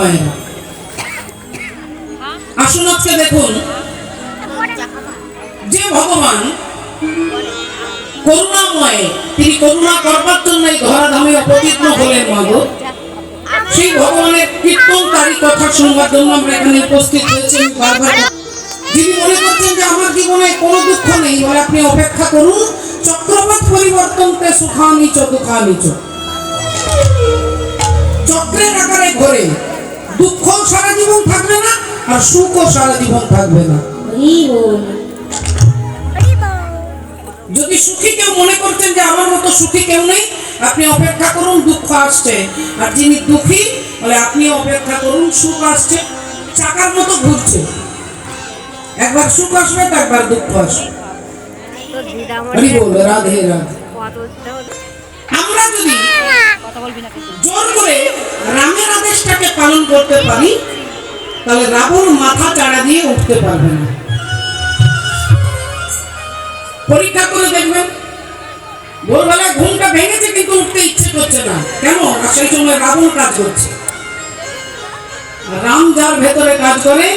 মায়েরা আসুন আজকে দেখুন। যে ভগবান করুণাময়, তিনি করুণা করবার জন্য এই ধরাধামে হলেন সেই ভগবানের কীর্তনকারী কথা শুনবার জন্য আমরা এখানে উপস্থিত হয়েছি যিনি মনে করছেন যে আমার জীবনে কোনো দুঃখ নেই বলে আপনি অপেক্ষা করুন, চক্রপাত পরিবর্তনতে সুখানিচ, দুঃখানিচ। দুঃখ সারা জীবন থাকবে না আর সুখও সারা জীবন থাকবে না। যদি সুখী কেউ মনে করছেন যে আমার মতো সুখী কেউ নেই আপনি অপেক্ষা করুন দুঃখ আসছে। আর যিনি দুঃখী বলে আপনি অপেক্ষা করুন সুখ আসছে চাকার মতো ঘুরছে। একবার সুখ আসবে তো একবার দুঃখ আসবে। হরি বল রাধে রাধে। আমরা যদি জোর করে রামের আদেশটাকে পালন করতে পারি, তাহলে রাবণ মাথা চাড়া দিয়ে উঠতে পারবে না। পরীক্ষা করে দেখবেন ঘুমটা ভেঙেছে কিন্তু উঠতে ইচ্ছে করছে না। কেন? সেই সময় রাবণ কাজ করছে। রাম যার ভেতরে কাজ করে,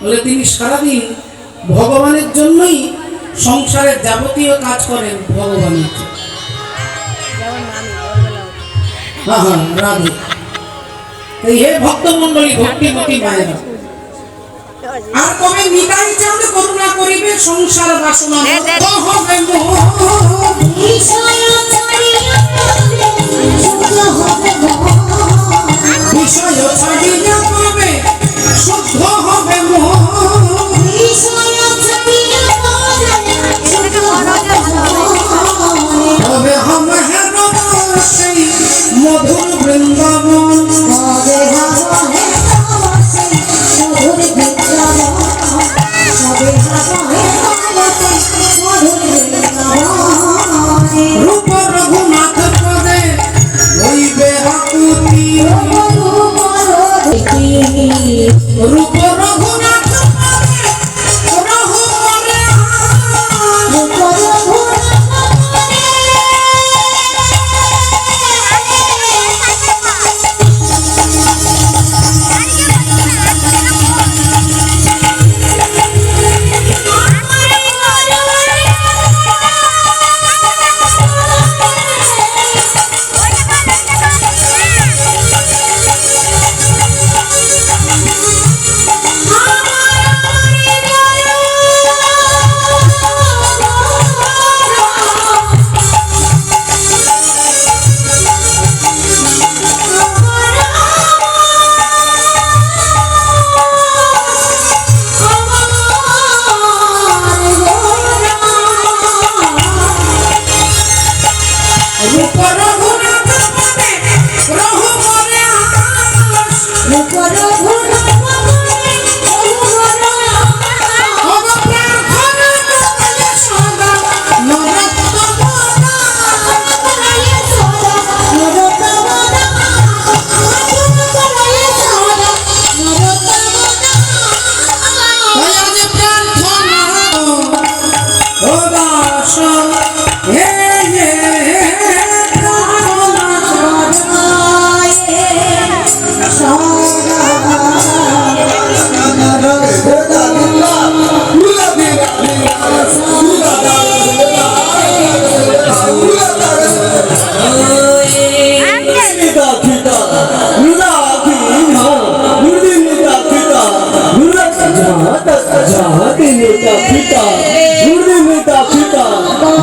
বলে তিনি সারাদিন ভগবানের জন্যই সংসারের যাবতীয় কাজ করেন, ভগবানের জন্য। হ্যাঁ রাধে। এই হে ভক্তমন্ডলী ভক্তিমতী মায়েরা আর কবে নিতাই চাঁদ করুণা করিবে সংসার বাসনা হবে মোহ। Ecuador.